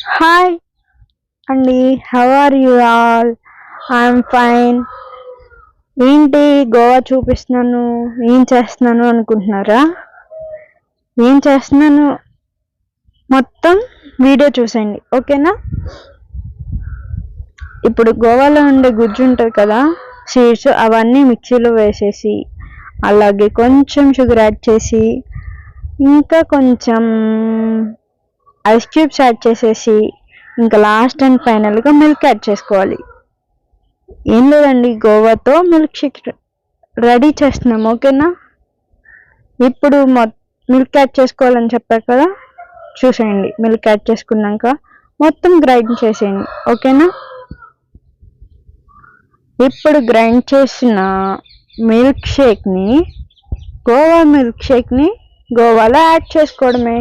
Hi అండి how are you all I'm fine ఏంటి guava చూపిస్తున్నాను? ఏం చేస్తున్నాను అనుకుంటున్నారా? ఏం చేస్తున్నాను? మొత్తం వీడియో చూసేయండి. ఓకేనా? ఇప్పుడు గోవాలో ఉండే గుజ్జు ఉంటుంది కదా సీడ్స్ అవన్నీ మిక్సీలో వేసేసి అలాగే కొంచెం షుగర్ యాడ్ చేసి ఇంకా కొంచెం ఐస్ క్యూబ్స్ యాడ్ చేసేసి ఇంకా లాస్ట్ అండ్ ఫైనల్గా మిల్క్ యాడ్ చేసుకోవాలి. ఏం లేదండి గోవాతో మిల్క్ షేక్ రెడీ చేస్తున్నాం ఓకేనా? ఇప్పుడు మిల్క్ యాడ్ చేసుకోవాలని చెప్పారు కదా? చూసేయండి మిల్క్ యాడ్ చేసుకున్నాక మొత్తం గ్రైండ్ చేసేయండి ఓకేనా? ఇప్పుడు గ్రైండ్ చేసిన మిల్క్ షేక్ని గోవా మిల్క్ షేక్ని గోవాలో యాడ్ చేసుకోవడమే.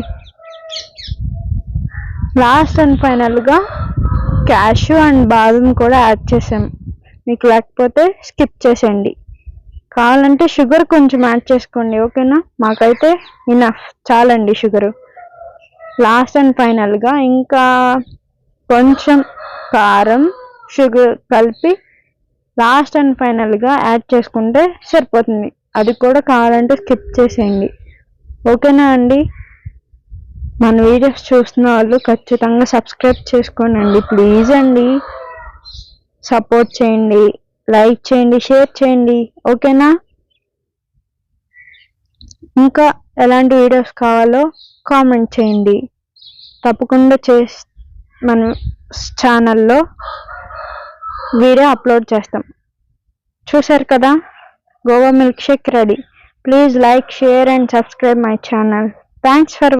లాస్ట్ అండ్ ఫైనల్గా క్యాషు అండ్ బాదం కూడా యాడ్ చేసాం. మీకు లేకపోతే స్కిప్ చేసేయండి. కావాలంటే షుగర్ కొంచెం యాడ్ చేసుకోండి ఓకేనా మాకైతే ఇనఫ్ చాలండి షుగరు లాస్ట్ అండ్ ఫైనల్గా ఇంకా కొంచెం కారం షుగర్ కలిపి లాస్ట్ అండ్ ఫైనల్గా యాడ్ చేసుకుంటే సరిపోతుంది. అది కూడా కావాలంటే స్కిప్ చేసేయండి. ఓకేనా అండి? మన వీడియోస్ చూస్తున్న వాళ్ళు ఖచ్చితంగా సబ్స్క్రైబ్ చేసుకోనండి. ప్లీజ్ అండి. సపోర్ట్ చేయండి. లైక్ చేయండి. షేర్ చేయండి. ఓకేనా? ఇంకా ఎలాంటి వీడియోస్ కావాలో కామెంట్ చేయండి. తప్పకుండా చే మన ఛానల్లో వీడియో అప్లోడ్ చేస్తాం. చూసారు కదా? Guava milk shake ready. Please like share and subscribe my channel. Thanks for